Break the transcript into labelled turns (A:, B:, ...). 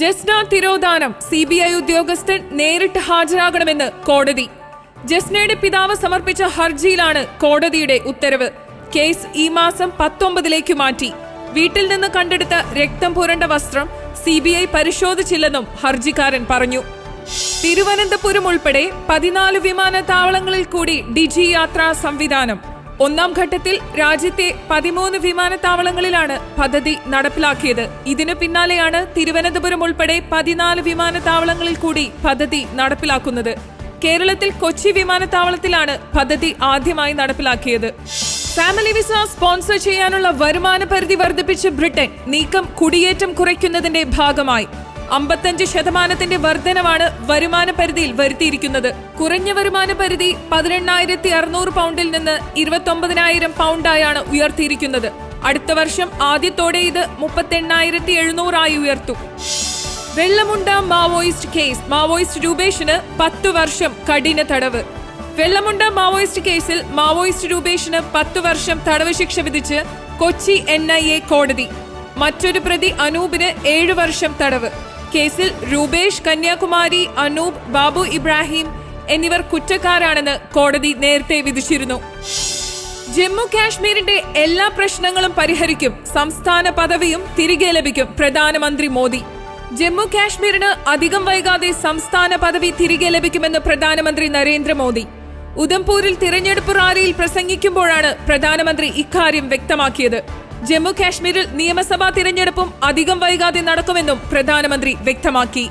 A: ജസ്ന തിരോധാനം C B I ഉദ്യോഗസ്ഥൻ നേരിട്ട് ഹാജരാകണമെന്ന് കോടതി ജസ്നയുടെ പിതാവ് സമർപ്പിച്ച ഹർജിയിലാണ് കോടതിയുടെ ഉത്തരവ് കേസ് ഈ മാസം പത്തൊമ്പതിലേക്ക് മാറ്റി വീട്ടിൽ നിന്ന് കണ്ടെടുത്ത രക്തം പുരണ്ട വസ്ത്രം സി ബി ഐ പരിശോധിച്ചില്ലെന്നും ഹർജിക്കാരൻ പറഞ്ഞു തിരുവനന്തപുരം ഉൾപ്പെടെ പതിനാല് വിമാനത്താവളങ്ങളിൽ കൂടി ഡിജി യാത്രാ സംവിധാനം ഒന്നാം ഘട്ടത്തിൽ രാജ്യത്തെ പതിമൂന്ന് വിമാനത്താവളങ്ങളിലാണ് പദ്ധതി നടപ്പിലാക്കിയത് ഇതിനു പിന്നാലെയാണ് തിരുവനന്തപുരം ഉൾപ്പെടെ പതിനാല് വിമാനത്താവളങ്ങളിൽ കൂടി പദ്ധതി നടപ്പിലാക്കുന്നത് കേരളത്തിൽ കൊച്ചി വിമാനത്താവളത്തിലാണ് പദ്ധതി ആദ്യമായി നടപ്പിലാക്കിയത് ഫാമിലി വിസ സ്പോൺസർ ചെയ്യാനുള്ള വരുമാന പരിധി വർദ്ധിപ്പിച്ച് ബ്രിട്ടൻ നീക്കം കുടിയേറ്റം കുറയ്ക്കുന്നതിന്റെ ഭാഗമായി അമ്പത്തഞ്ച് ശതമാനത്തിന്റെ വർധനമാണ് വരുമാന പരിധിയിൽ വരുത്തിയിരിക്കുന്നത് കുറഞ്ഞ വരുമാന പരിധി പതിനെണ്ണായിരത്തി അറുന്നൂറ് പൗണ്ടിൽ നിന്ന് ഇരുപത്തൊമ്പതിനായിരം പൗണ്ടായാണ് ഉയർത്തിയിരിക്കുന്നത് അടുത്ത വർഷം ആദ്യത്തോടെ ഇത് മുപ്പത്തെണ്ണായിരത്തി എഴുന്നൂറായി ഉയർത്തും വെള്ളമുണ്ട മാവോയിസ്റ്റ് കേസ് മാവോയിസ്റ്റ് രൂപേഷിന് പത്തു വർഷം കഠിന തടവ് വെള്ളമുണ്ട മാവോയിസ്റ്റ് കേസിൽ മാവോയിസ്റ്റ് രൂപേഷിന് പത്തു വർഷം തടവ് ശിക്ഷ വിധിച്ച് കൊച്ചി എൻ കോടതി മറ്റൊരു പ്രതി അനൂപിന് ഏഴു വർഷം തടവ് കേസിൽ രൂപേഷ് കന്യാകുമാരി അനൂപ് ബാബു ഇബ്രാഹിം എന്നിവർ കുറ്റക്കാരാണെന്ന് കോടതി നേരത്തെ വിധിച്ചിരുന്നു ജമ്മു കാശ്മീരിന്റെ എല്ലാ പ്രശ്നങ്ങളും പരിഹരിക്കും സംസ്ഥാന പദവിയും തിരികെ ലഭിക്കും പ്രധാനമന്ത്രി മോദി ജമ്മു കാശ്മീരിന് അധികം വൈകാതെ സംസ്ഥാന പദവി തിരികെ ലഭിക്കുമെന്ന് പ്രധാനമന്ത്രി നരേന്ദ്രമോദി ഉദംപൂരിൽ തിരഞ്ഞെടുപ്പ് റാലിയിൽ പ്രസംഗിക്കുമ്പോഴാണ് പ്രധാനമന്ത്രി ഇക്കാര്യം വ്യക്തമാക്കിയത് ജമ്മു കാശ്മീരിൽ നിയമസഭാ തിരഞ്ഞെടുപ്പും അധികം വൈകാതെ നടക്കുമെന്നും പ്രധാനമന്ത്രി വ്യക്തമാക്കി